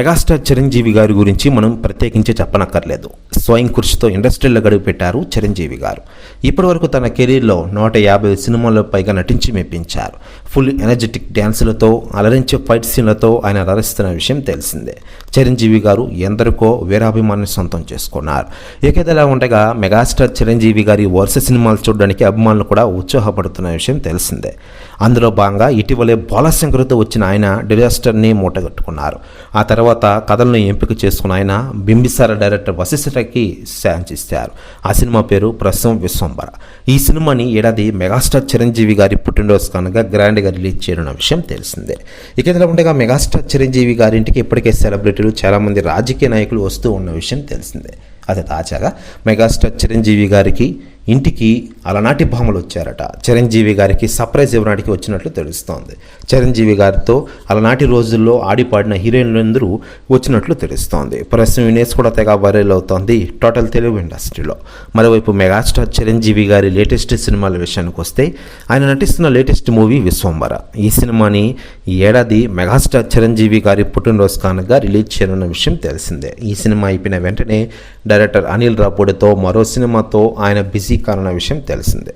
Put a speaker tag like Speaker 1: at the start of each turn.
Speaker 1: Megastar Chiranjeevi గారి గురించి మనం ప్రత్యేకించి చెప్పనక్కర్లేదు. స్వయం కృషితో ఇండస్ట్రీలో గడువు పెట్టారు చిరంజీవి గారు. ఇప్పటివరకు తన కెరీర్లో నూట యాభై సినిమాల్లో పైగా నటించి మెప్పించారు. ఫుల్ ఎనర్జెటిక్ డ్యాన్సులతో అలరించే ఫైట్ సీన్లతో ఆయన అలరిస్తున్న విషయం తెలిసిందే. చిరంజీవి గారు ఎందరికో వీరాభిమానాన్ని సొంతం చేసుకున్నారు. ఏకేదలా ఉండగా మెగాస్టార్ చిరంజీవి గారి వరుస సినిమాలు చూడడానికి అభిమానులు కూడా ఉత్సాహపడుతున్న విషయం తెలిసిందే. అందులో భాగంగా ఇటీవలే బాలశంకర్తో వచ్చిన ఆయన డిజాస్టర్ని మూటగట్టుకున్నారు. ఆ తర్వాత కథలను ఎంపిక చేసుకున్న ఆయన బింబిసార డైరెక్టర్ వశిష్ఠకి ఛాన్స్ ఇస్తారు ఆ సినిమా పేరు ప్రస్తుతం విశ్వంబర ఈ సినిమాని ఏడాది మెగాస్టార్ చిరంజీవి గారి పుట్టినరోజు కనుక గ్రాండ్గా రిలీజ్ చేయనున్న విషయం తెలిసిందే. ఇక ఇలా ఉండగా మెగాస్టార్ చిరంజీవి గారింటికి ఇప్పటికే సెలబ్రిటీలు చాలామంది రాజకీయ నాయకులు వస్తూ ఉన్న విషయం తెలిసిందే. అది తాజాగా మెగాస్టార్ చిరంజీవి గారికి ఇంటికి అలనాటి భామలు వచ్చారట. చిరంజీవి గారికి సర్ప్రైజ్ ఇవ్వడానికి వచ్చినట్లు తెలుస్తోంది. చిరంజీవి గారితో అలనాటి రోజుల్లో ఆడిపాడిన హీరోయిన్లందరూ వచ్చినట్లు తెలుస్తోంది. ప్రస్తుతం వినేష్ కూడా తెగ వైరల్ అవుతోంది టోటల్ తెలుగు ఇండస్ట్రీలో. మరోవైపు మెగాస్టార్ చిరంజీవి గారి లేటెస్ట్ సినిమాల విషయానికి వస్తే ఆయన నటిస్తున్న లేటెస్ట్ మూవీ విశ్వంబర ఈ సినిమాని ఈ ఏడాది మెగాస్టార్ చిరంజీవి గారి పుట్టినరోజు కానుగా రిలీజ్ చేయనున్న విషయం తెలిసిందే. ఈ సినిమా అయిపోయిన వెంటనే డైరెక్టర్ అనిల్ రాపూడితో మరో సినిమాతో ఆయన బిజీ కానున్న విషయం తెలిసిందే.